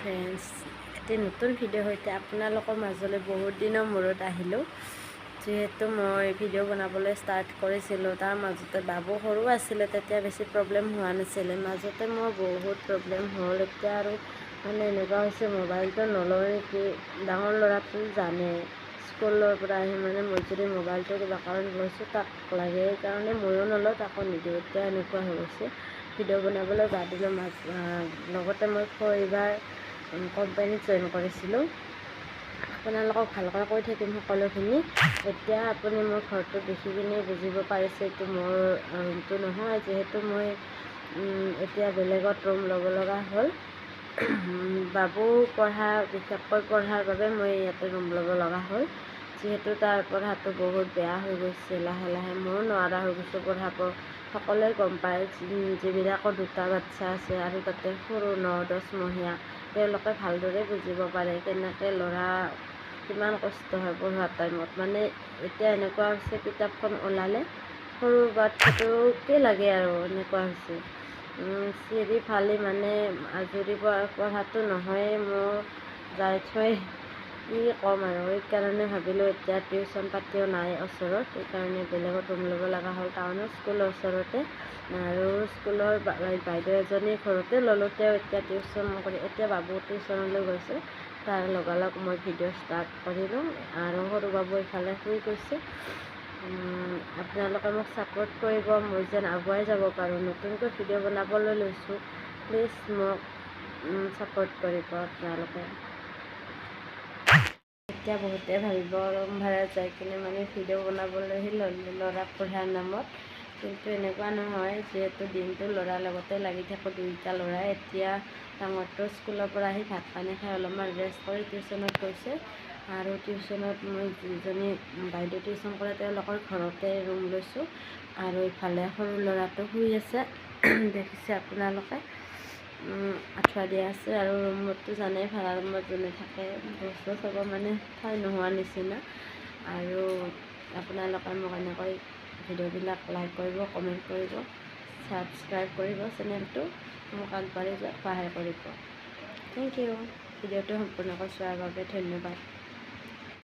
Friends এটি নতুন ভিডিঅ'ৰ সৈতে আপোনালোকৰ মাজলৈ বহুত দিনৰ মূৰত আহিলোঁ। যিহেতু মই ভিডিঅ' বনাবলৈ ষ্টাৰ্ট কৰিছিলোঁ, তাৰ মাজতে বাবু সৰু আছিলে, তেতিয়া বেছি প্ৰব্লেম হোৱা নাছিলে। মাজতে মোৰ বহুত প্ৰব্লেম হ'ল, এতিয়া আৰু মানে এনেকুৱা হৈছে মোবাইলটো নলওঁ নেকি? ডাঙৰ ল'ৰাটো জানে। স্কুলৰ পৰা আহি মানে মই যদি মোবাইলটো কিবা কাৰণত লৈছোঁ, তাক লাগে সেইকাৰণে ময়ো নলওঁ, তাকো নিদিওঁ। এতিয়া এনেকুৱা হৈ গৈছে। ভিডিঅ' বনাবলৈ বাদ দিলোঁ লগতে মই এইবাৰ কোম্পানীত জইন কৰিছিলোঁ। আপোনালোকক ভালকৈ কৈ থাকিম সকলোখিনি। এতিয়া আপুনি মোৰ ঘৰটো দেখি কিনে বুজিব পাৰিছে এইটো মোৰ ৰুমটো নহয় যিহেতু মই এতিয়া বেলেগত ৰুম ল'ব লগা হ'ল। বাবু পঢ়া বিশেষকৈ পঢ়াৰ বাবে মই ইয়াতে ৰুম ল'ব লগা হ'ল। যিহেতু তাৰ পঢ়াটো বহুত বেয়া হৈ গৈছে লাহে লাহে ময়ো নোৱাৰা হৈ গৈছোঁ পঢ়াব। সকলোৱে গম পায় যিবিলাকৰ দুটা বাচ্ছা আছে আৰু তাতে সৰু ন দহমহীয়া তেওঁলোকে ভালদৰে বুজিব পাৰে কেনেকৈ ল'ৰা কিমান কষ্ট হয় পঢ়োৱা টাইমত। মানে এতিয়া এনেকুৱা হৈছে কিতাপখন ওলালে সৰু বাচ্ছাটোকে লাগে আৰু এনেকুৱা হৈছে। চিৰি ফালি মানে আজৰি পঢ়াটো নহয়েই মোৰ যাই থৈ কি ক'ম আৰু। সেইকাৰণে ভাবিলোঁ এতিয়া টিউশ্যন পাতিও নাই ওচৰত সেইকাৰণে বেলেগত ৰুম ল'ব লগা হ'ল। টাউনত স্কুলৰ ওচৰতে আৰু স্কুলৰ বাইদেউ এজনী ঘৰতে ল'লোঁ। তেওঁ এতিয়া টিউশ্যন কৰি এতিয়া বাবু টিউশ্যনলৈ গৈছে। তাৰ লগালগ মই ভিডিঅ' ষ্টাৰ্ট কৰিলোঁ আৰু সৰু বাবু ইফালে শুই গৈছে। আপোনালোকে মোক ছাপোৰ্ট কৰিব মই যেন আগুৱাই যাব পাৰোঁ। নতুনকৈ ভিডিঅ' বনাবলৈ লৈছোঁ। প্লিজ মোক ছাপোৰ্ট কৰিব আপোনালোকে। এতিয়া বহুতে ভাবিব ভাড়া যাই কিনে মানে ভিডিঅ' বনাবলৈহে ল'লোঁ ল'ৰা পঢ়াৰ নামত। কিন্তু এনেকুৱা নহয় যিহেতু দিনটো ল'ৰাৰ লগতে লাগি থাকোঁ দুইটা ল'ৰাই এতিয়া ডাঙৰটো স্কুলৰ পৰা আহি ভাত পানী খাই অলপমান ৰেষ্ট কৰি টিউশ্যনত গৈছে। আৰু টিউশ্যনত মই যিজনী বাইদেউ টিউশ্যন কৰে তেওঁলোকৰ ঘৰতে ৰুম লৈছোঁ। আৰু ইফালে সৰু ল'ৰাটো শুই আছে। দেখিছে আপোনালোকে? আঁঠুৱা দিয়া আছে আৰু ৰুমততো জানেই ভাড়া ৰুমত যোনে থাকে বস্তু থ'ব মানে ঠাই নোহোৱা নিচিনা। আৰু আপোনালোকে মোক এনেকৈ ভিডিঅ'বিলাক লাইক কৰিব কমেণ্ট কৰিব ছাবস্ক্ৰাইব কৰিব চেনেলটো মোক আগবাঢ়ি যোৱাত সহায় কৰিব। থেংক ইউ ভিডিঅ'টো সম্পূৰ্ণকৈ চোৱাৰ বাবে ধন্যবাদ।